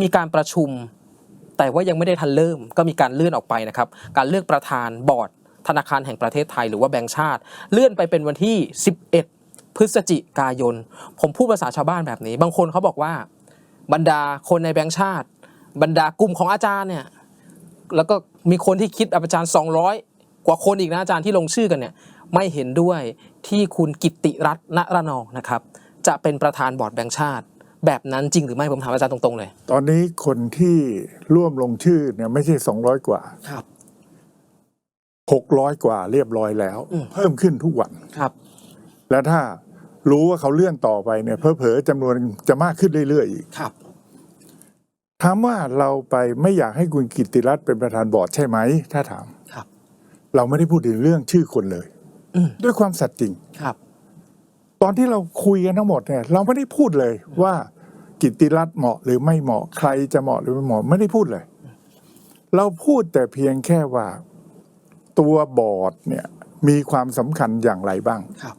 มีการประชุม แต่ว่ายังไม่ได้ทันเริ่ม ก็มีการเลื่อนออกไปนะครับ การเลือกประธานบอร์ด ธนาคารแห่งประเทศไทยหรือว่าแบงก์ชาติ เลื่อนไปเป็นวันที่ 11 พฤศจิกายน ผมพูดภาษาชาวบ้านแบบนี้ บางคนเขาบอกว่าบรรดาคนในแบงก์ชาติ บรรดากลุ่มของอาจารย์เนี่ยแล้วก็มีคนที่คิดอาจารย์ 200 กว่าคนอีกนะอาจารย์ที่ลงชื่อกันเนี่ยไม่เห็นด้วยที่คุณกิตติรัตน์ณระนองนะครับ จะเป็นประธานบอร์ดแบงก์ชาติ แบบนั้นจริงหรือไม่ผมถามอาจารย์ตรงๆเลย ตอนนี้คนที่ร่วมลงชื่อเนี่ยไม่ใช่สองร้อยกว่าครับหกร้อยกว่าเรียบร้อยแล้วอืมเพิ่มขึ้นทุกวันครับ และถ้ารู้ว่าเขาเลื่อนต่อไปเนี่ยเพอเพอๆจำนวนจะมากขึ้นเรื่อยๆอีกครับถามว่าเราไปไม่อยากให้คุณกิตติรัตน์เป็นประธานบอร์ดใช่ไหม ถ้าถามครับ เราไม่ได้พูดถึงเรื่องชื่อคนเลยอืมด้วยความสัตย์จริงครับ ตอนที่เราคุยกันทั้งหมดเนี่ย เราไม่ได้พูดเลยว่า กิตติรัตน์เหมาะหรือไม่เหมาะใครจะเหมาะหรือไม่เหมาะไม่ได้พูดเลย เราพูดแต่เพียงแค่ว่าตัวบอร์ดเนี่ยมีความสำคัญอย่างไรบ้างครับ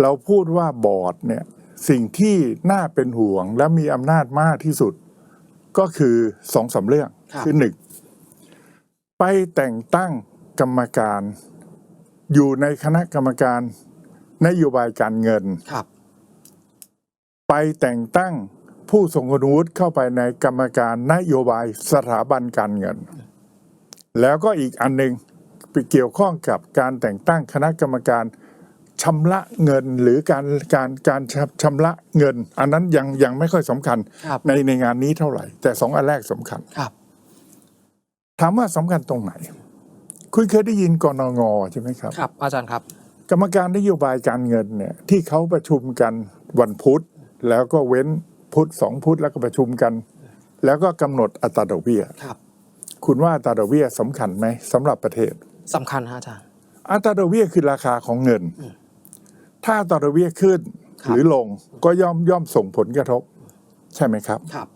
เราพูดว่าบอร์ดเนี่ยสิ่งที่น่าเป็นห่วงและมีอำนาจมากที่สุด ก็คือสองสามเรื่องครับอหนึ่งไปแต่งตั้งกรรมการ อยู่ในคณะกรรมการนโยบายการเงินครับ ไปแต่งตั้ง ผู้ทรงคุณวุฒิเข้าไปในกรรมการนโยบายสถาบันการเงิน แล้วก็อีกอันหนึ่งไปเกี่ยวข้องกับการแต่งตั้งคณะกรรมการชำระเงินหรือการการการชำระเงิน อันนั้นยังยังไม่ค่อยสำคัญครับ ในในงานนี้เท่าไหร่ แต่สองอันแรกสำคัญ ครับ ถามว่าสำคัญตรงไหน คุณเคยได้ยินกนงใช่ไหมครับ ครับ อาจารย์ครับ กรรมการนโยบายการเงินเนี่ยที่เขาประชุมกันวันพุธ แล้วก็เว้น พุธสองพุธแล้วก็ประชุมกัน แล้วก็กำหนดอัตราดอกเบี้ยครับคุณว่าอัตราดอกเบี้ยสำคัญไหมสำหรับประเทศสำคัญฮะอาจารย์อัตราดอกเบี้ยคือราคาของเงิน ถ้าอัตราดอกเบี้ยขึ้นครับหรือลงก็ย่อมย่อมส่งผลกระทบ ใช่ไหมครับครับ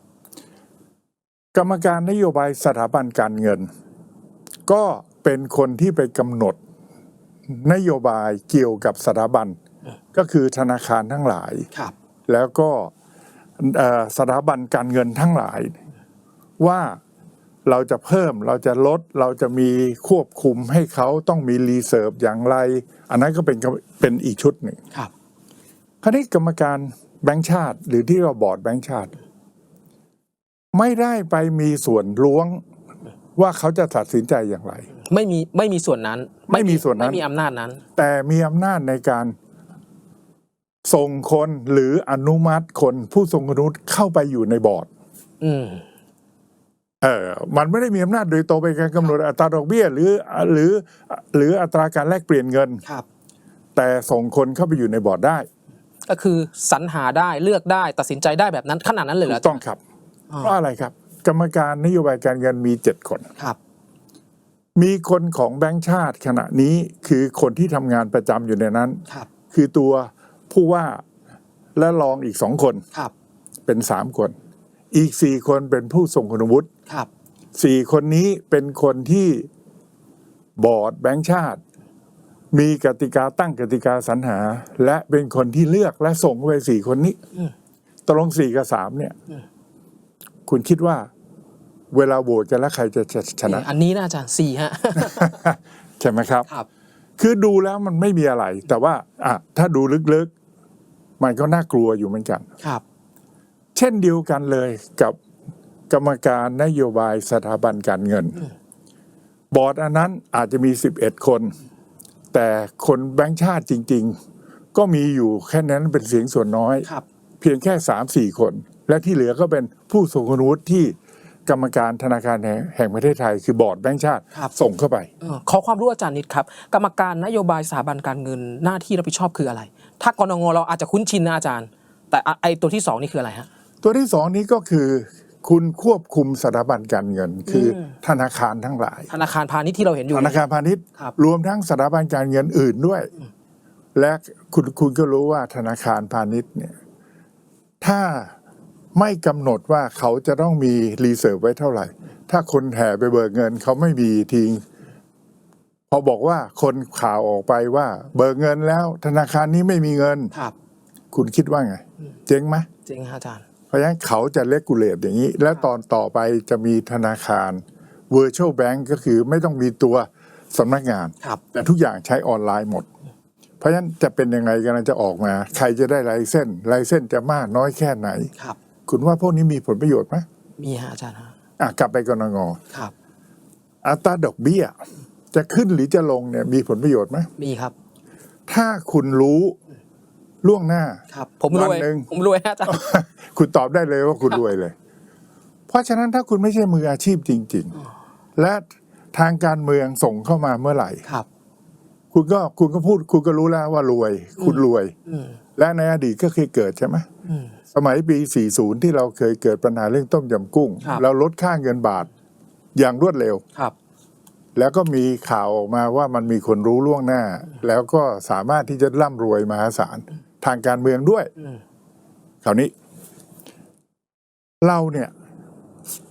กรรมการนโยบายสถาบันการเงิน ก็เป็นคนที่ไปกำหนดนโยบายเกี่ยวกับสถาบันก็คือธนาคารทั้งหลายครับแล้วก็เอ่อ สถาบันการเงินทั้งหลาย ว่าเราจะเพิ่มเราจะลดเราจะมีควบคุมให้เขาต้องมีรีเซิร์ฟอย่างไร อันนั้นก็เป็นเป็นอีกชุดหนึ่งครับคราวนี้กรรมการแบงค์ชาติ หรือที่เราบอร์ดแบงค์ชาติ ไม่ได้ไปมีส่วนล้วงว่าเขาจะตัดสินใจอย่างไร ไม่มีไม่มีส่วนนั้น ไม่มีส่วนนั้นไม่มีอำนาจนั้น แต่มีอำนาจในการ ส่งคนหรืออนุมัติคนผู้ทรงคุณวุฒิเข้าไปอยู่ในบอร์ดอืมเออมันไม่ได้มีอำนาจโดยตรงในการกำหนดอัตราดอกเบี้ย หรือหรือ หรืออัตราการแลกเปลี่ยนเงิน ครับ แต่ส่งคนเข้าไปอยู่ในบอร์ดได้ก็คือสรรหาได้เลือกได้ตัดสินใจได้แบบนั้นขนาดนั้นเลยเหรถูอกต้องครับเพราะอะไรครับ กรรมการนโยบายการเงินมีเจ็ดคน ครับ มีคนของแบงค์ชาติขณะนี้คือคนที่ทำงานประจำอยู่ในนั้น ครับ คือตัว ผู้ว่าและรองอีกสองคนครับ เป็นสามคน อีกสี่คนเป็นผู้ทรงคุณวุฒิครับ สี่คนนี้เป็นคนที่บอร์ดแบงค์ชาติ มีกติกาตั้งกติกาสรรหา และเป็นคนที่เลือกและส่งไปสี่คนนี้อืมตกลงสี่กับสามเนี่ยอืมคุณคิดว่า เวลาโหวตกันแล้วใครจะจะชนะ อันนี้นะอาจารย์สี่ฮะใช่ไหมครับ ครับ คือดูแล้วมันไม่มีอะไร แต่ว่าอะถ้าดูลึกๆ มันก็น่ากลัวอยู่เหมือนกันครับ เช่นเดียวกันเลยกับกรรมการนโยบายสถาบันการเงิน บอร์ดอันนั้นอาจจะมี11คน แต่คนแบงค์ชาติจริง ๆ ก็มีอยู่แค่นั้นเป็นเสียงส่วนน้อยครับเพียงแค่สามสี่คน และที่เหลือก็เป็นผู้ทรงคุณวุฒิที่กรรมการธนาคารแห่งแห่งประเทศไทย คือบอร์ดแบงค์ชาติครับส่งเข้าไปเออขอความรู้อาจารย์นิดครับ กรรมการนโยบายสถาบันการเงินหน้าที่รับผิดชอบคืออะไร ถ้ากรงเราอาจจะคุ้นชินนะอาจารย์ แต่อะไอตัวที่สองนี่คืออะไรฮะ ตัวที่สองนี้ก็คือ คุณควบคุมสถาบันการเงิน คืออมธนาคารทั้งหลาย ธนาคารพาณิชย์ที่เราเห็นอยู่ ธนาคารพาณิชย์ ครับ รวมทั้งสถาบันการเงินอื่นด้วย และคุณคุณก็รู้ว่าธนาคารพาณิชย์เนี่ยถ้าไม่กำหนดว่าเขาจะต้องมีรีเซิร์ฟไว้เท่าไหร่ ถ้าคนแห่ไปเบิกเงิน เขาไม่มีทิ้ง พอบอกว่าคนข่าวออกไปว่า เบิกเงินแล้ว ธนาคารนี้ไม่มีเงิน ครับ คุณคิดว่าไง เจ๊งไหมจริงฮะอาจารย์ เพราะฉะนั้นเขาจะเลกูเลตอย่างนี้ และตอนต่อไปจะมีธนาคาร Virtual Bank ก็คือไม่ต้องมีตัวสำนักงาน ครับ แต่ทุกอย่างใช้ออนไลน์หมด เพราะฉะนั้นจะเป็นยังไงกันจะออกมา ใครจะได้ไลเส้นไลเส้นจะมากน้อยแค่ไหน ครับ คุณว่าพวกนี้มีผลประโยชน์ไหมมีฮะอาจารย์ฮะอะกลับไปกนงครับ อัตราดอกเบี้ย จะขึ้นหรือจะลงเนี่ยมีผลประโยชน์ไหมมีครับ ถ้าคุณรู้ล่วงหน้าครับ ผมรวยวันหนึ่งผมรวยฮะอาจารย์คุณตอบได้เลยว่าคุณรวยเลย เพราะฉะนั้นถ้าคุณไม่ใช่มืออาชีพจริง ๆ และทางการเมืองส่งเข้ามาเมื่อไหร่ครับ คุณก็คุณก็พูด คุณก็รู้แล้วว่ารวย คุณรวยอืมและในอดีตก็เคยเกิดใช่ไหมอืมสมัยปี 40 ที่เราเคยเกิดปัญหาเรื่องต้มยำกุ้งครับเราลดค่าเงินบาทอย่างรวดเร็วครับ แล้วก็มีข่าวออกมาว่ามันมีคนรู้ล่วงหน้า แล้วก็สามารถที่จะร่ำรวยมหาศาลทางการเมืองด้วยอืมคราวนี้ เราเนี่ย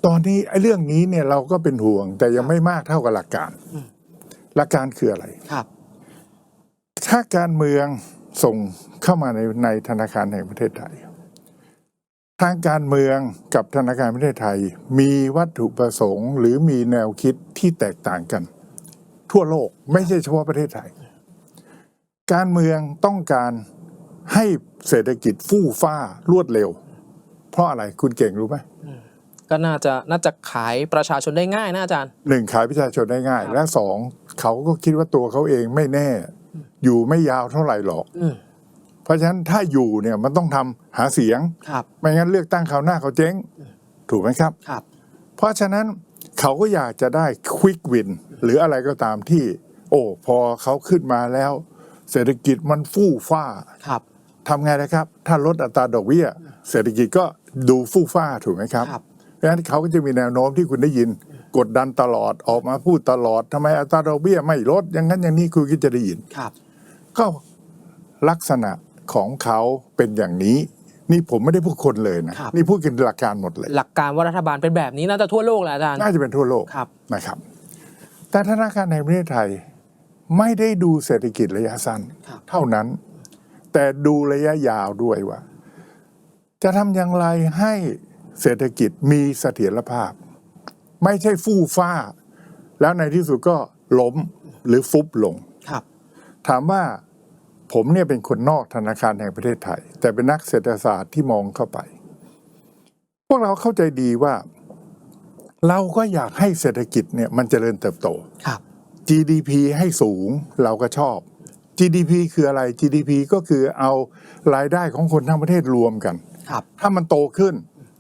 ตอนนี้ไอ้เรื่องนี้เนี่ยเราก็เป็นห่วง แต่ยังไม่มากเท่ากับหลักการ หลักการคืออะไรครับ ถ้าการเมืองส่งเข้ามาในในธนาคารแห่งประเทศไทย ทางการเมืองกับธนาคารประเทศไทย มีวัตถุประสงค์ หรือมีแนวคิดที่แตกต่างกัน ทั่วโลกไม่ใช่เฉพาะประเทศไทย การเมืองต้องการให้เศรษฐกิจฟู่ฟ้ารวดเร็ว เพราะอะไรคุณเก่งรู้ไหมก็น่าจะน่าจะขายประชาชนได้ง่ายนะอาจารย์หนึ่งขายประชาชนได้ง่ายครับและสองเขาก็คิดว่าตัวเขาเองไม่แน่ อยู่ไม่ยาวเท่าไหร่หรอกอืม เพราะฉะนั้นถ้าอยู่เนี่ยมันต้องทำหาเสียง ครับ ไม่งั้นเลือกตั้งคราวหน้าเขาเจ๊ง ถูกไหมครับ ครับ เพราะฉะนั้นเขาก็อยากจะได้ควิกวินหรืออะไรก็ตามที่ โอ้พอเขาขึ้นมาแล้ว เศรษฐกิจมันฟู่ฟ้าครับทำไงนะครับ ถ้าลดอัตราดอกเบี้ย เศรษฐกิจก็ดูฟู่ฟ้าถูกไหมครับ ครับ เพราะฉะนั้นเขาก็จะมีแนวโน้มที่คุณได้ยิน กดดันตลอดออกมาพูดตลอดทำไมอัตราดอกเบี้ยไม่ลดอย่างนั้นอย่างนี้คุณก็จะได้ยินครับ ก็ลักษณะ ของเขาเป็นอย่างนี้ นี่ผมไม่ได้พูดคนเลยนะครับนี่พูดกันหลักการหมดเลย หลักการว่ารัฐบาลเป็นแบบนี้น่าจะทั่วโลกแหละอาจารย์น่าจะเป็นทั่วโลกครับนะครับ แต่ธนาคารในประเทศไทยไม่ได้ดูเศรษฐกิจระยะสั้นครับเท่านั้น แต่ดูระยะยาวด้วยว่า จะทำอย่างไรให้เศรษฐกิจมีเสถียรภาพ ไม่ใช่ฟู่ฟ้า แล้วในที่สุดก็ล้มหรือฟุบลงครับถามว่า ผมเนี่ยเป็นคนนอกธนาคารแห่งประเทศไทย แต่เป็นนักเศรษฐศาสตร์ที่มองเข้าไป พวกเราเข้าใจดีว่า เราก็อยากให้เศรษฐกิจเนี่ยมันเจริญเติบโต ครับ GDP ให้สูงเราก็ชอบ GDP คืออะไร GDP ก็คือเอารายได้ของคนทั้งประเทศรวมกัน ครับ ถ้ามันโตขึ้น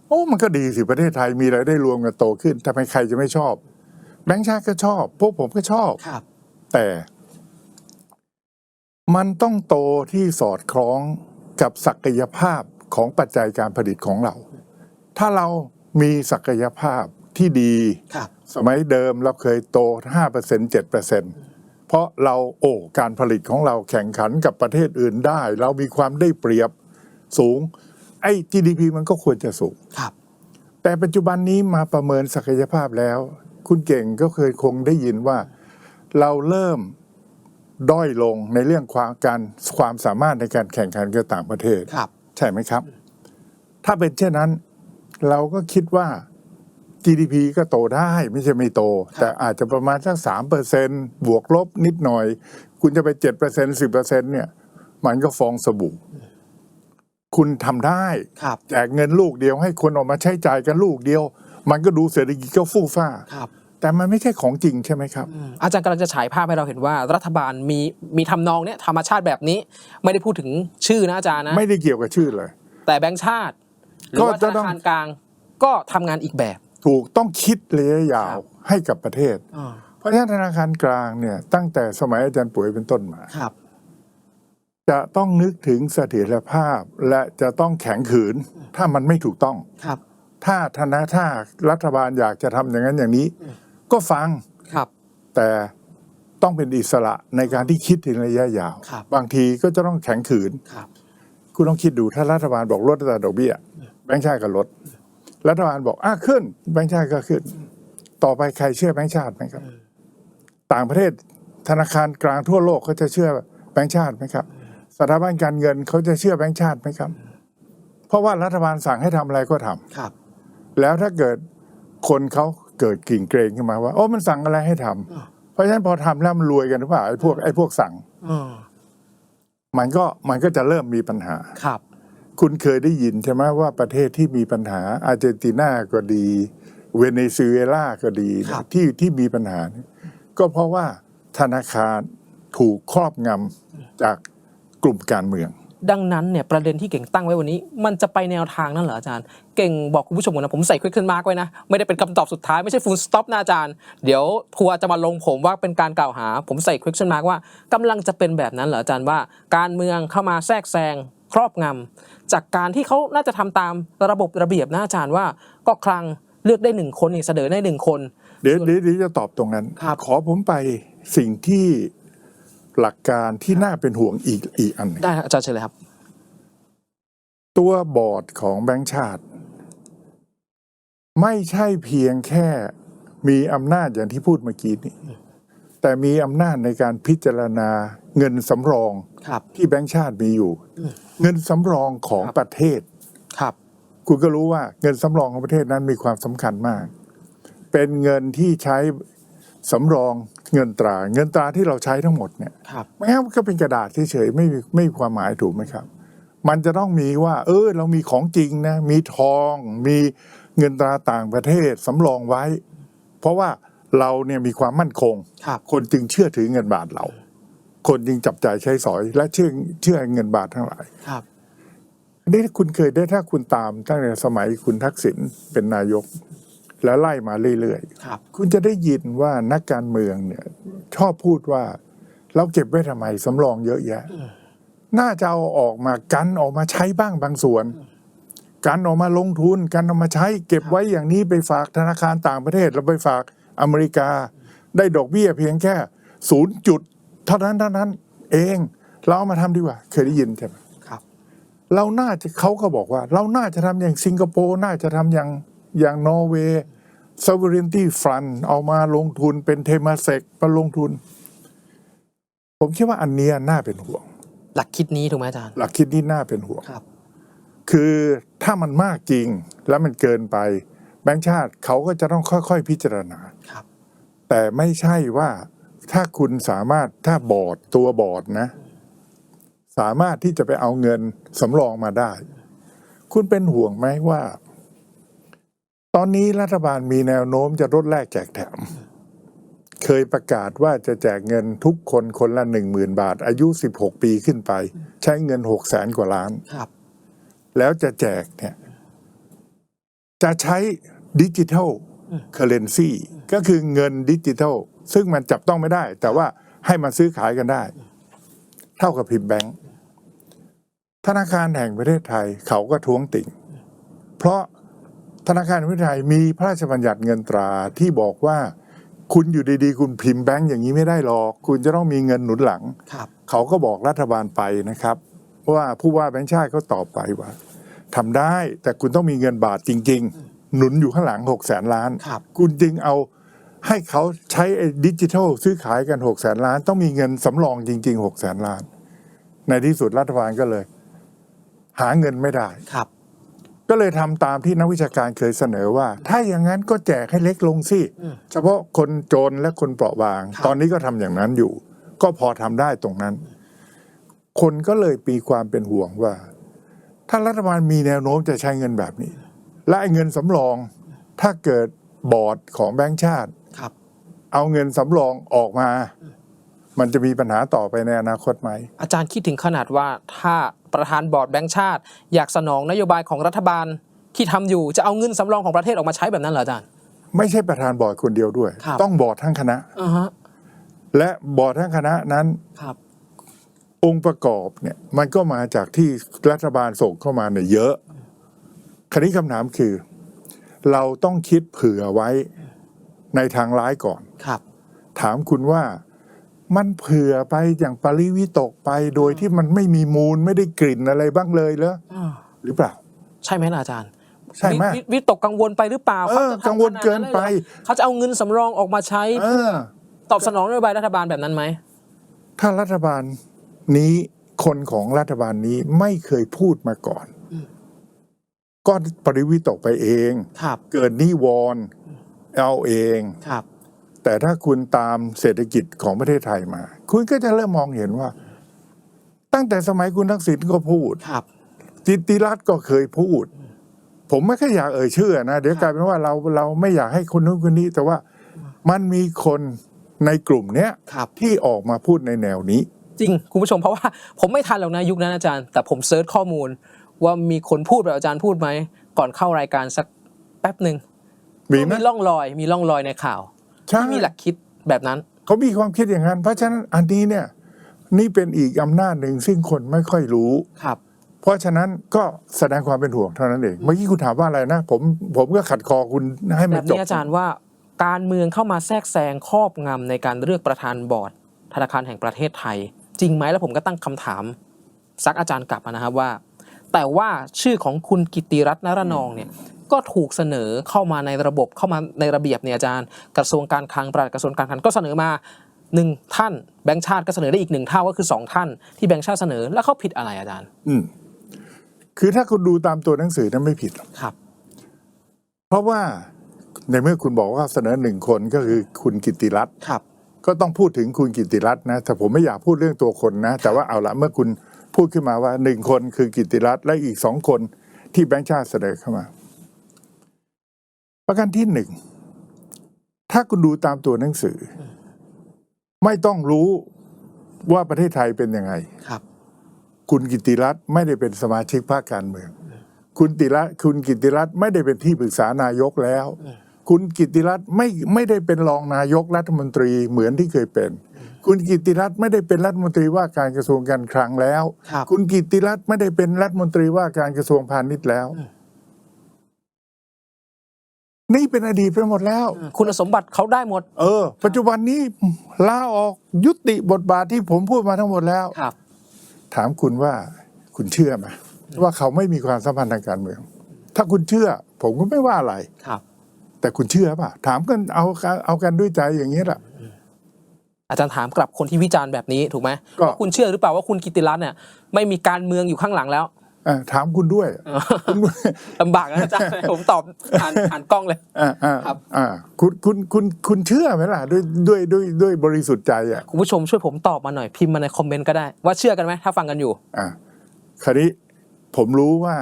โอ้มันก็ดีสิประเทศไทยมีรายได้รวมกันโตขึ้นทำไมใครจะไม่ชอบ แบงค์ชาติก็ชอบ พวกผมก็ชอบ ครับ แต่ มันต้องโตที่สอดคล้องกับศักยภาพของปัจจัยการผลิตของเรา ถ้าเรามีศักยภาพที่ดีครับสมัยเดิมเราเคยโต 5% 7%เพราะเราโอ้การผลิตของเราแข่งขันกับประเทศอื่นได้ เรามีความได้เปรียบสูง ไอ้ GDP มันก็ควรจะสูงครับแต่ปัจจุบันนี้มาประเมินศักยภาพแล้ว คุณเก่งก็เคยคงได้ยินว่า เราเริ่ม ด้อยลงในเรื่องความการความสามารถในการแข่งขันกับต่างประเทศครับ ใช่ไหมครับ ถ้าเป็นเช่นนั้น เราก็คิดว่า GDP ก็โตได้ไม่ใช่ไม่โต แต่อาจจะประมาณสักสามเปอร์เซนบวกลบนิดหน่อย คุณจะไปเจ็ดเปอร์เซ็นสิบเปอร์เซ็นเนี่ย มันก็ฟองสบู่ คุณทำได้ครับแจกเงินลูกเดียวให้คนออกมาใช้จ่ายกันลูกเดียว มันก็ดูเศรษฐกิจก็ฟู่ฟ้าครับ แต่มันไม่ใช่ของจริงใช่ไหมครับอืมอาจารย์กำลังจะฉายภาพให้เราเห็นว่า รัฐบาลมีมีทำนองเนี้ยธรรมชาติแบบนี้ ไม่ได้พูดถึงชื่อนะอาจารย์นะ ไม่ได้เกี่ยวกับชื่อเลย แต่แบงค์ชาติ หรือว่าก็ธจะต้นาองคารกลางก็ทำงานอีกแบบ ถูกต้องคิดระยะยาควรับให้กับประเทศอ่าเพราะฉะนั้นธนาคารกลางเนี่ย ตั้งแต่สมัยอาจารย์ป่วยเป็นต้นมาครับ จะต้องนึกถึงเสถียรภาพและจะต้องแข็งขืน ถ้ามันไม่ถูกต้องครับ ถ้าธนาถ้ารัฐบาลอยากจะทำอย่างนั้นอย่างนี้ ก็ฟังครับ แต่ต้องเป็นอิสระในการที่คิดถึงระยะยาว ครับ บางทีก็จะต้องแข็งขืน ครับ คุณต้องคิดดูถ้ารัฐบาลบอกลดอัตราดอกเบี้ยแบงค์ชาติก็ลด รัฐบาลบอกอะขึ้น แบงค์ชาติก็ขึ้น ต่อไปใครเชื่อแบงค์ชาติไหมครับ ต่างประเทศธนาคารกลางทั่วโลกเขาจะเชื่อแบงค์ชาติไหมครับ สถาบันการเงินเขาจะเชื่อแบงค์ชาติไหมครับ เพราะว่ารัฐบาลสั่งให้ทำอะไรก็ทำครับ แล้วถ้าเกิดคนเขา เกิดกลิ่นเกรงขึ้นมาว่าโอ้มันสั่งอะไรให้ทำอ่าเพราะฉะนั้นพอทำแล้วมันรวยกันหรือเปล่าไอ้พวกไอ้พวกสั่งอืมมันก็มันก็จะเริ่มมีปัญหาครับ คุณเคยได้ยินใช่ไหมว่าประเทศที่มีปัญหาอาร์เจนตินาก็ดี เวเนซุเอลาก็ดีครับที่ที่มีปัญหาเนี่ยก็เพราะว่าธนาคารถูกครอบงำจากกลุ่มการเมือง ดังนั้นเนี่ยประเด็นที่เก่งตั้งไว้วันนี้ มันจะไปแนวทางนั่นเหรออาจารย์ เก่งบอกคุณผู้ชมก่อนนะผมใส่ question mark ไว้นะ ไม่ได้เป็นคำตอบสุดท้ายไม่ใช่ full stop นะอาจารย์ เดี๋ยวทัวร์จะมาลงผมว่าเป็นการกล่าวหา ผมใส่ question mark ว่ากำลังจะเป็นแบบนั้นเหรออาจารย์ว่า การเมืองเข้ามาแทรกแซงครอบงำจากการที่เขาน่าจะทำตามระบบระเบียบนะอาจารย์ว่า ก็คลังเลือกได้หนึ่งคนนี่เสนอได้หนึ่งคน เดี๋ยวเดี๋ยวเดี๋ยวจะตอบตรงนั้นครับขอผมไปสิ่งที่ หลักการที่น่าเป็นห่วงอีกอีกอันหนึ่งได้ครับอาจารย์เชิญเลยครับ ตัวบอร์ดของแบงก์ชาติ ไม่ใช่เพียงแค่มีอำนาจอย่างที่พูดเมื่อกี้นี้แต่มีอำนาจในการพิจารณาเงินสำรองครับ ที่แบงก์ชาติมีอยู่ เงินสำรองของครับ ประเทศ ครับ คุณก็รู้ว่าเงินสำรองของประเทศนั้นมีความสำคัญมาก เป็นเงินที่ใช้สำรอง เงินตรา เงินตราที่เราใช้ทั้งหมดเนี่ยครับไม่งั้นมันก็เป็นกระดาษเฉยๆไม่มีไม่มีความหมายถูกไหมครับ มันจะต้องมีว่า เออเรามีของจริงนะมีทอง มีเงินตราต่างประเทศสำรองไว้ เพราะว่าเราเนี่ยมีความมั่นคงครับ คนจึงเชื่อถือเงินบาทเรา คนจึงจับจ่ายใช้สอย และเชื่อเชื่อเงินบาททั้งหลายครับอันนี้คุณเคยได้ถ้าคุณตามตั้งแต่สมัยคุณทักษิณเป็นนายก แล้วไล่มาเรื่อยครับๆคุณจะได้ยินว่านักการเมืองเนี่ย ชอบพูดว่า เราเก็บไว้ทำไมสำรองเยอะแยะ น่าจะเอาออกมากันออกมาใช้บ้างบางส่วน กันออกมาลงทุนกันออกมาใช้ เก็บไว้อย่างนี้ไปฝากธนาคารต่างประเทศแล้วไปฝากอเมริกา ได้ดอกเบี้ยเพียงแค่ศูนย์จุดเท่านั้นเท่านั้น เองเราเอามาทำดีกว่า เคยได้ยินใช่ไหมครับ เราน่าจะเขาก็บอกว่า เราน่าจะทำอย่างสิงคโปร์น่าจะทำอย่าง อย่างนอร์เวย์ sovereignty fund เอามาลงทุนเป็นเทมาเซกมาลงทุน ผมคิดว่าอันเนี้ยน่าเป็นห่วง หลักคิดนี้ถูกไหมอาจารย์ หลักคิดนี้น่าเป็นห่วงครับ คือถ้ามันมากจริงแล้วมันเกินไป แบงค์ชาติเขาก็จะต้องค่อยๆพิจารณาครับ แต่ไม่ใช่ว่าถ้าคุณสามารถถ้าบอร์ดตัวบอร์ดนะ สามารถที่จะไปเอาเงินสำรองมาได้ คุณเป็นห่วงไหมว่า ตอนนี้รัฐบาลมีแนวโน้มจะลดแลกแจกแถม เคยประกาศว่าจะแจกเงินทุกคนคนละหนึ่งหมื่นบาท อายุ16ปีขึ้นไป ใช้เงิน6 0แสนกว่าล้าน ครับ แล้วจะแจกเนี่ย จะใช้ดิจิทัลเคอเรนซีก็คือเงินดิจิทัล ซึ่งมันจับต้องไม่ได้ แต่ว่าให้มันซื้อขายกันได้ เท่ากับพิมพ์แบงค์ธนาคารแห่งประเทศไทยเขาก็ท้วงติ่ง เพราะ ธนาคารแห่งประเทศไทยมีพระราชบัญญัติเงินตราที่บอกว่าคุณอยู่ดีๆ คุณพิมพ์แบงค์อย่างนี้ไม่ได้หรอก คุณจะต้องมีเงินหนุนหลัง ครับเขาก็บอกรัฐบาลไปนะครับ ว่าผู้ว่าแบงค์ชาติเขาตอบไปว่าทำได้แต่คุณต้องมีเงินบาทจริง ๆ หนุนอยู่ข้างหลังหกแสนล้าน ครับ คุณจึงเอาให้เขาใช้ไอ้ดิจิทัลซื้อขายกันหกแสนล้าน ต้องมีเงินสำรองจริงๆหกแสนล้าน ในที่สุดรัฐบาลก็เลย หาเงินไม่ได้ ครับ ก็เลยทำตามที่นักวิชาการเคยเสนอว่า ถ้าอย่างนั้นก็แจกให้เล็กลงสิอืมเฉพาะคนจนและคนเปราะบางครับตอนนี้ก็ทำอย่างนั้นอยู่ ก็พอทำได้ตรงนั้น คนก็เลยปีความเป็นห่วงว่า ถ้ารัฐบาลมีแนวโน้มจะใช้เงินแบบนี้ และไอ้เงินสำรอง ถ้าเกิดบอร์ดของแบงก์ชาติครับเอาเงินสำรองออกมา มันจะมีปัญหาต่อไปในอนาคตไหม อาจารย์คิดถึงขนาดว่าถ้า ประธานบอร์ดแบงก์ชาติ อยากสนองนโยบายของรัฐบาลที่ทำอยู่จะเอาเงินสำรองของประเทศออกมาใช้แบบนั้นเหรออาจารย์ ไม่ใช่ประธานบอร์ดคนเดียวด้วยครับต้องบอร์ดทั้งคณะอ่าฮะและบอร์ดทั้งคณะนั้นครับ องค์ประกอบเนี่ยมันก็มาจากที่รัฐบาลส่งเข้ามาเนี่ยเยอะคราวนี้คำถามคือ เราต้องคิดเผื่อไว้ในทางร้ายก่อนครับ ถามคุณว่า มันเผื่อไปอย่างปริวิตกไปโดยที่มันไม่มีมูลไม่ได้กลิ่นอะไรบ้างเลยเหรออ่าหรือเปล่า ใช่ไหมล่ะอาจารย์ใช่ไหม วิวิวิตกกังวลไปหรือเปล่าเออขาจะทำกังวลเกินไปขนาดนั้นเลยเหรอเขาจะเอาเงินสำรองออกมาใช้เออ ตอบสนองนโยบายรัฐบาลแบบนั้นไหมถ้ารัฐบาลนี้คนของรัฐบาลนี้ไม่เคยพูดมาก่อน ก็ปริวิตกไปเอง ครับเกิดนิวรณ์เอาเอง ครับ แต่ถ้าคุณตามเศรษฐกิจของประเทศไทยมา คุณก็จะเริ่มมองเห็นว่า ตั้งแต่สมัยคุณทักษิณก็พูดครับจิตติรัตน์ก็เคยพูด ผมไม่ค่อยอยากเอ่ยชื่อนะเดี๋ยวกลายเป็นว่าเราเราไม่อยากให้คนนู้นคนนี้ แต่ว่ามันมีคนในกลุ่มเนี้ยครับที่ออกมาพูดในแนวนี้ จริงคุณผู้ชมเพราะว่าผมไม่ทันหรอกนะยุคนั้นอาจารย์ แต่ผมเซิร์ชข้อมูล ว่ามีคนพูดแบบอาจารย์พูดไหมก่อนเข้ารายการสักแป๊บหนึ่งมีไหมมีร่องรอย มีร่องรอยในข่าว ใช่ ที่มีหลักคิดแบบนั้น เขามีความคิดอย่างนั้น เพราะฉะนั้นอันนี้เนี่ยนี่เป็นอีกอำนาจหนึ่งซึ่งคนไม่ค่อยรู้ ครับ เพราะฉะนั้นก็แสดงความเป็นห่วงเท่านั้นเอง เมื่อกี้คุณถามว่าอะไรนะ ผมผมก็ขัดคอคุณให้แบมันบจบ นี้อาจารย์ว่าการเมืองเข้ามาแทรกแซงครอบงำในการเลือกประธานบอร์ด ธนาคารแห่งประเทศไทย จริงไหมแล้วผมก็ตั้งคำถาม ซักอาจารย์กลับมานะครับว่า แต่ว่าชื่อของคุณกิติรัตน์นรนองเนี่ย ก็ถูกเสนอเข้ามาในระบบเข้ามาในระเบียบเนี่ยอาจารย์ กระทรวงการคลังปลัดกระทรวงการคลังก็เสนอมาหนึ่งท่านแบงค์ชาติก็เสนอได้อีกหนึ่งเท่าก็คือสองท่านที่แบงค์ชาติเสนอแล้วเขาผิดอะไรอาจารย์ อืมคือถ้าคุณดูตามตัวหนังสือนั้นไม่ผิดหรอกครับ เพราะว่าในเมื่อคุณบอกว่าเสนอหนึ่งคนก็คือคุณกิติรัตน์ครับ ก็ต้องพูดถึงคุณกิติรัตน์นะแต่ผมไม่อยากพูดเรื่องตัวคนนะ แต่ว่าเอาละเมื่อคุณพูดขึ้นมาว่าหนึ่งคนคือกิติรัตน์และอีกสองคนที่แบงค์ชาติเสนอเข้ามา ประการที่หนึ่ง ถ้าคุณดูตามตัวหนังสือ ไม่ต้องรู้ว่าประเทศไทยเป็นยังไง ครับ คุณกิติรัตน์ไม่ได้เป็นสมาชิกพรรคการเมือง คุณติรัตน์คุณกิติรัตน์ไม่ได้เป็นที่ปรึกษานายกแล้ว คุณกิติรัตน์ไม่ไม่ได้เป็นรองนายกรัฐมนตรีเหมือนที่เคยเป็น คุณกิติรัตน์ไม่ได้เป็นรัฐมนตรีว่าการกระทรวงการคลังแล้ว ครับ คุณกิติรัตน์ไม่ได้เป็นรัฐมนตรีว่าการกระทรวงพาณิชย์แล้ว นี่เป็นอดีตไปหมดแล้ว คุณสมบัติเขาได้หมด เออ ปัจจุบันนี้ลาออกยุติบทบาทที่ผมพูดมาทั้งหมดแล้วครับ ถามคุณว่าคุณเชื่อไหมว่าเขาไม่มีความสัมพันธ์ทางการเมือง ถ้าคุณเชื่อ ผมก็ไม่ว่าอะไรครับ แต่คุณเชื่อป่ะ ถามกันเอาเอากันด้วยใจอย่างนี้แหละอาจารย์ถามกลับคนที่วิจารณ์แบบนี้ถูกไหมก็ว่าคุณเชื่อหรือเปล่าว่าคุณกิติรัตน์เนี่ยไม่มีการเมืองอยู่ข้างหลังแล้วอะ ถามคุณด้วยคุณลำบากนะอาจารย์ผมตอบผ่านผ่านกล้องเลยอ่าอ่าครับอ่าคุณคุณคุณคุณเชื่อไหมล่ะด้วยด้วยด้วยด้วยบริสุทธิ์ใจอะคุณผู้ชมช่วยผมตอบมาหน่อยพิมพ์มาในคอมเมนต์ก็ได้ ว่าเชื่อกันไหมถ้าฟังกันอยู่อ่าคราวนี้ผมรู้ว่า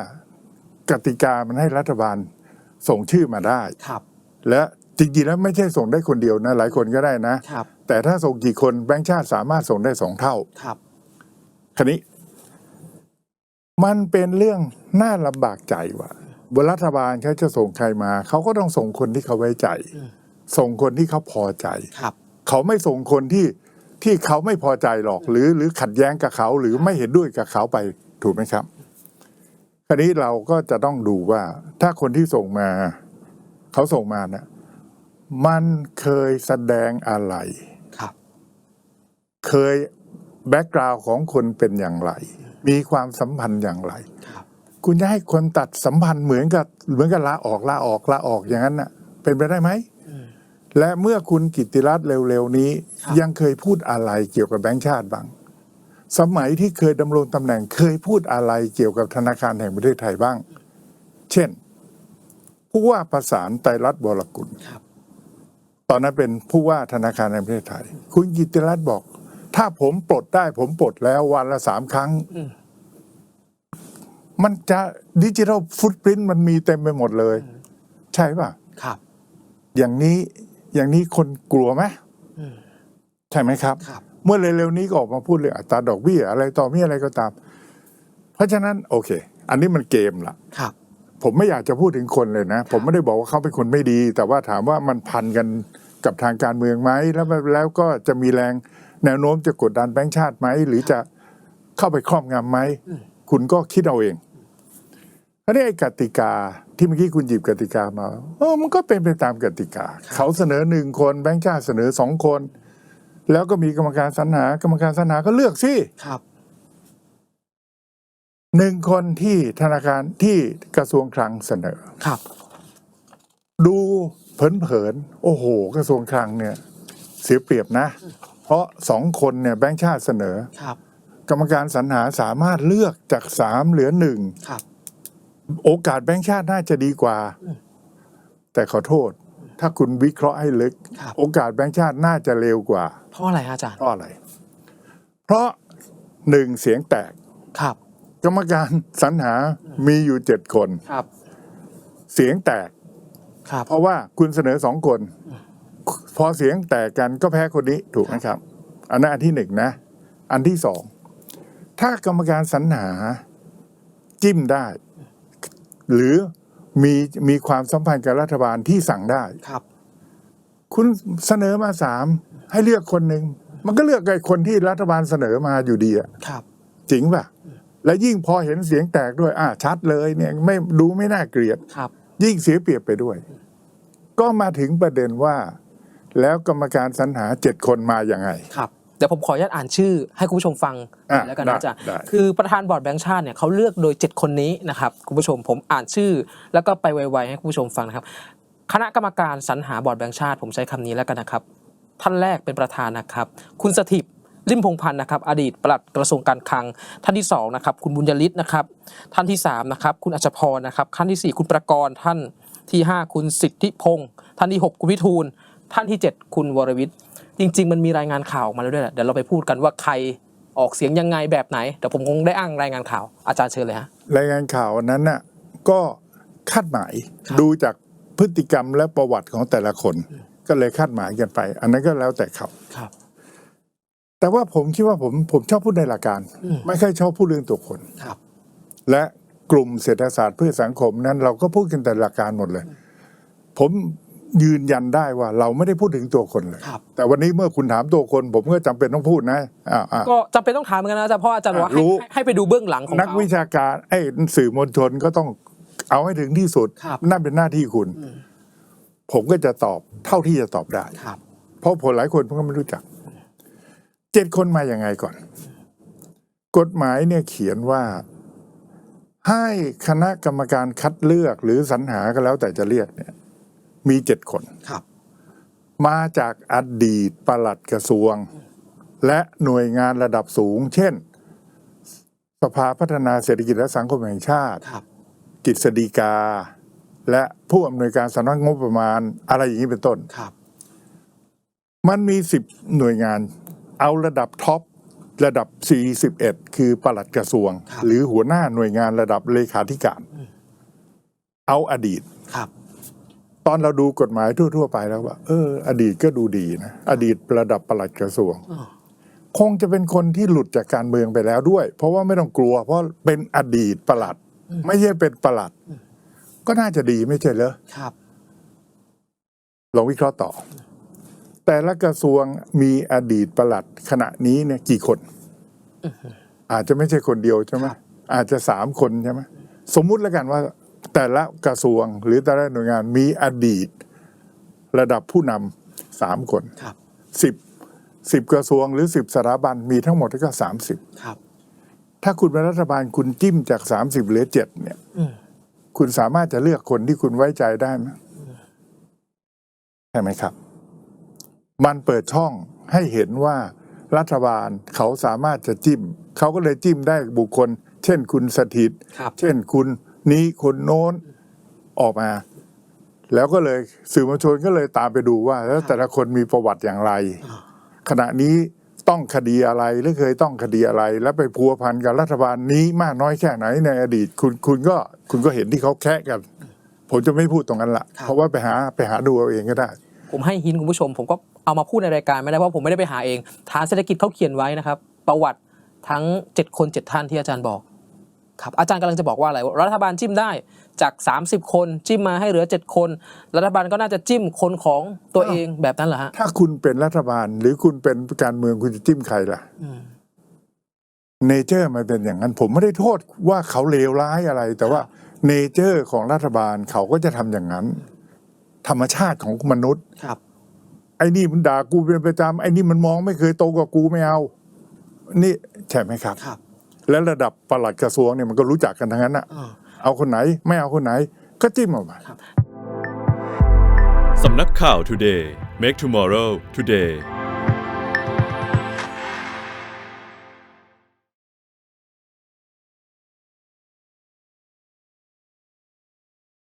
กติกามันให้รัฐบาลส่งชื่อมาได้ครับ และจริงๆแล้วไม่ใช่ส่งได้คนเดียวนะ หลายคนก็ได้นะครับแต่ถ้าส่งกี่คนแบงค์ชาติสามารถส่งได้สองเท่าครับคันนี้ มันเป็นเรื่องน่าลำบากใจว่าบนรัฐบาลเขาจะส่งใครมา เขาก็ต้องส่งคนที่เขาไว้ใจ ส่งคนที่เขาพอใจ ครับ เขาไม่ส่งคนที่ที่เขาไม่พอใจหรอก หรือหรือขัดแย้งกับเขาหรือไม่เห็นด้วยกับเขาไปถูกไหมครับคราวนี้เราก็จะต้องดูว่า ถ้าคนที่ส่งมา เขาส่งมานะ่ะมันเคยแสดงอะไร ครับ เคยแบ็กกราวน์ของคนเป็นอย่างไร มีความสัมพันธ์อย่างไรครับคุณจะให้คนตัดสัมพันธ์เหมือนกับเหมือนกับลาออกลาออกลาออกอย่างนั้นน่ะ เป็นไปได้ไหมและเมื่อคุณกิตติรัตน์เร็วๆนี้ครับยังเคยพูดอะไรเกี่ยวกับแบงก์ชาติบ้างสมัยที่เคยดำรงตำแหน่งเคยพูดอะไรเกี่ยวกับธนาคารแห่งประเทศไทยบ้าง เช่น ผู้ว่าประสานไตรรัตน์บรกุลครับตอนนั้นเป็นผู้ว่าธนาคารแห่งประเทศไทย คุณกิตติรัตน์บอก ถ้าผมปลดได้ผมปลดแล้ววันละสามครั้งอืมมันจะดิจิทัลฟุตปรินต์มันมีเต็มไปหมดเลย ใช่ป่ะ ครับ อย่างนี้อย่างนี้คนกลัวไหมอืมใช่ไหมครับครับ เมื่อเร็วๆนี้ก็ออกมาพูดเรื่องอัตราดอกเบี้ยอะไรต่อมีอะไรก็ตาม เพราะฉะนั้น โอเค อันนี้มันเกมละครับ ผมไม่อยากจะพูดถึงคนเลยนะ ผมไม่ได้บอกว่าเขาเป็นคนไม่ดี แต่ว่าถามว่ามันพันกันกับทางการเมืองไหมแล้วแล้วก็จะมีแรง แนวโน้มจะกดดันแบงค์ชาติไหมหรือจะเข้าไปครอบงำไหมคุณก็คิดเอาเองอันนี้ไอ้กติกาที่เมื่อกี้คุณหยิบกติกามาเออมันก็เป็นไปตามกติกา เขาเสนอหนึ่งคนแบงค์ชาติเสนอสองคน แล้วก็มีกรรมการสรรหากรรมการสรรหาก็เลือกสิครับหนึ่งคนที่ธนาคารที่กระทรวงคลังเสนอครับ ดูเผินๆโอ้โห กระทรวงคลังเนี่ย เสียเปรียบนะ เพราะสองคนเนี่ยแบงค์ชาติเสนอ ครับ กรรมการสรรหาสามารถเลือกจากสามเหลือหนึ่งครับ โอกาสแบงค์ชาติน่าจะดีกว่า แต่ขอโทษ ถ้าคุณวิเคราะห์ให้ลึก ครับ โอกาสแบงค์ชาติน่าจะเร็วกว่า เพราะอะไรฮะอาจารย์ เพราะอะไร เพราะหนึ่งเสียงแตก ครับ กรรมการสรรหามีอยู่เจ็ดคน ครับ เสียงแตก ครับ เพราะว่าคุณเสนอสองคน พอเสียงแตกกันก็แพ้คนนี้ถูกไหมครับ อันนั้นอันที่หนึ่งนะ อันที่สอง ถ้ากรรมการสรรหาจิ้มได้ หรือมีมีความสัมพันธ์กับรัฐบาลที่สั่งได้ครับ คุณเสนอมาสามให้เลือกคนหนึ่งมันก็เลือกไอ้คนที่รัฐบาลเสนอมาอยู่ดีอะครับ จริงป่ะ และยิ่งพอเห็นเสียงแตกด้วย อ่าชัดเลยเนี่ยไม่ดูไม่น่าเกลียดครับ ยิ่งเสียเปรียบไปด้วย ก็มาถึงประเด็นว่า แล้วกรรมการสรรหาเจ็ดคนมาอย่างไง ครับเดี๋ยวผมขออนุญาตอ่านชื่อให้คุณผู้ชมฟังอะแล้วกันได้นะอาจารย์ได้ คือประธานบอร์ดแบงค์ชาติเนี่ยเขาเลือกโดย 7 คนนี้นะครับคุณผู้ชมผมอ่านชื่อ แล้วก็ไปไวๆให้คุณผู้ชมฟังนะครับ คณะกรรมการสรรหาบอร์ดแบงค์ชาติ ผมใช้คำนี้แล้วกันนะครับ ท่านแรกเป็นประธานนะครับ คุณสถิตริมพงษ์พันธ์นะครับ อดีตปลัดกระทรวงการคลัง ท่านที่สองนะครับคุณบุญยฤทธิ์นะครับ ท่านที่สามนะครับคุณอัจฉพรนะครับท่านที่สี่คุณประกรณ์ท่านที่ห้าคุณสิทธิพงศ์ท่านที่หกคุณวิทูล ท่านที่เจ็ดคุณวรวิทย์ จริง ๆ มันมีรายงานข่าวออกมาแล้วด้วยแหละเดี๋ยวเราไปพูดกันว่าใครออกเสียงยังไงแบบไหนเดี๋ยวผมคงได้อ้างรายงานข่าวอาจารย์เชิญเลยฮะรายงานข่าวนั้นน่ะก็คาดหมายครับดูจากพฤติกรรมและประวัติของแต่ละคน ก็เลยคาดหมายกันไป อันนั้นก็แล้วแต่เขาครับ แต่ว่าผมคิดว่าผมผมชอบพูดในหลักการอืมไม่ค่อยชอบพูดเรื่องตัวคนครับ และกลุ่มเศรษฐศาสตร์เพื่อสังคมนั้น เราก็พูดกันแต่หลักการหมดเลย ผม ยืนยันได้ว่าเราไม่ได้พูดถึงตัวคนเลย ครับ แต่วันนี้เมื่อคุณถามตัวคน ผมก็จำเป็นต้องพูดนะอ่าอ่า ก็จำเป็นต้องถามเหมือนกันนะอาจารย์เพราะอาจารย์บอกว่าให้รู้ ให้ให้ไปดูเบื้องหลังของนักเขา วิชาการไอ้สื่อมวลชนก็ต้องเอาให้ถึงที่สุด ครับ นั่นเป็นหน้าที่คุณอืมผมก็จะตอบเท่าที่จะตอบได้ ครับเพราะผลหลายคนผมก็ไม่รู้จัก เจ็ดคนมาอย่างไงก่อน กฎหมายเนี่ยเขียนว่า ให้คณะกรรมการคัดเลือกหรือสรรหาก็แล้วแต่จะเรียกเนี่ย มีเจ็ดคน ครับ มาจากอดีตปลัดกระทรวง และหน่วยงานระดับสูง เช่น สภาพัฒนาเศรษฐกิจและสังคมแห่งชาติ ครับกฤษฎีกา และผู้อำนวยการสำนักงบประมาณอะไรอย่างนี้เป็นต้น ครับ มันมีสิบหน่วยงาน เอาระดับท็อประดับ 41 คือปลัดกระทรวง ครับ หรือหัวหน้าหน่วยงานระดับเลขาธิการ เอาอดีต ครับ ตอนเราดูกฎหมายทั่ว ๆ ไปแล้วว่าเออ อดีตก็ดูดีนะ อดีตระดับปลัดกระทรวงอ๋อคงจะเป็นคนที่หลุดจากการเมืองไปแล้วด้วย เพราะว่าไม่ต้องกลัว เพราะเป็นอดีตปลัด ไม่ใช่เป็นปลัด ก็น่าจะดีไม่ใช่เหรอครับลองวิเคราะห์ต่อ แต่ละกระทรวงมีอดีตปลัดขณะนี้เนี่ยกี่คน อาจจะไม่ใช่คนเดียวใช่ไหมครับอาจจะสามคนใช่ไหมสมมุติแล้วกันว่า แต่ละกระทรวงหรือแต่ละหน่วยงานมีอดีตระดับผู้นำสามคนครับสิบสิบกระทรวงหรือสิบสถาบันมีทั้งหมดก็สามสิบครับ ถ้าคุณเป็นรัฐบาลคุณจิ้มจากสามสิบเหลือเจ็ดเนี่ยอืมคุณสามารถจะเลือกคนที่คุณไว้ใจได้ไหมใช่ไหมครับ มันเปิดช่องให้เห็นว่ารัฐบาลเขาสามารถจะจิ้ม เขาก็เลยจิ้มได้บุคคล เช่นคุณสถิตครับเช่นคุณ นี้คนโน้นออกมา แล้วก็เลยสื่อมวลชนก็เลยตามไปดูว่า แล้วแต่ละคนมีประวัติอย่างไรอ่าขณะนี้ต้องคดีอะไรหรือเคยต้องคดีอะไร แล้วไปพัวพันกับรัฐบาลนี้มากน้อยแค่ไหนในอดีต คุณคุณก็คุณก็เห็นที่เขาแคะกัน ผมจะไม่พูดตรงนั้นละครับเพราะว่าไปหาไปหาดูเอาเองก็ได้ ผมให้หินคุณผู้ชม ผมก็เอามาพูดในรายการไม่ได้เพราะผมไม่ได้ไปหาเองฐานเศรษฐกิจเขาเขียนไว้นะครับ ประวัติทั้ง 7 คน 7 ท่านที่อาจารย์บอก ครับอาจารย์กำลังจะบอกว่าอะไรรัฐบาลจิ้มได้จาก 30 คนจิ้มมาให้เหลือ 7 คน รัฐบาลก็น่าจะจิ้มคนของตัวเองแบบนั้นเหรอฮะถ้าคุณเป็นรัฐบาลหรือคุณเป็นการเมืองคุณจะจิ้มใครล่ะอืมเนเจอร์มันเป็นอย่างนั้น ผมไม่ได้โทษว่าเขาเลวร้ายอะไร แต่ว่าเนเจอร์ของรัฐบาลเขาก็จะทำอย่างนั้น ธรรมชาติของมนุษย์ครับไอ้นี่มันด่ากูเป็นประจำไอ้นี่มันมองไม่เคยโตกว่ากูไม่เอา นี่ใช่ไหมครับครับ และระดับปลัดกระทรวงเนี่ยมันก็รู้จักกันทั้งนั้นอะอ่าเอาคนไหนไม่เอาคนไหนก็จิ้มออกมาสำนักข่าว Today Make Tomorrow Today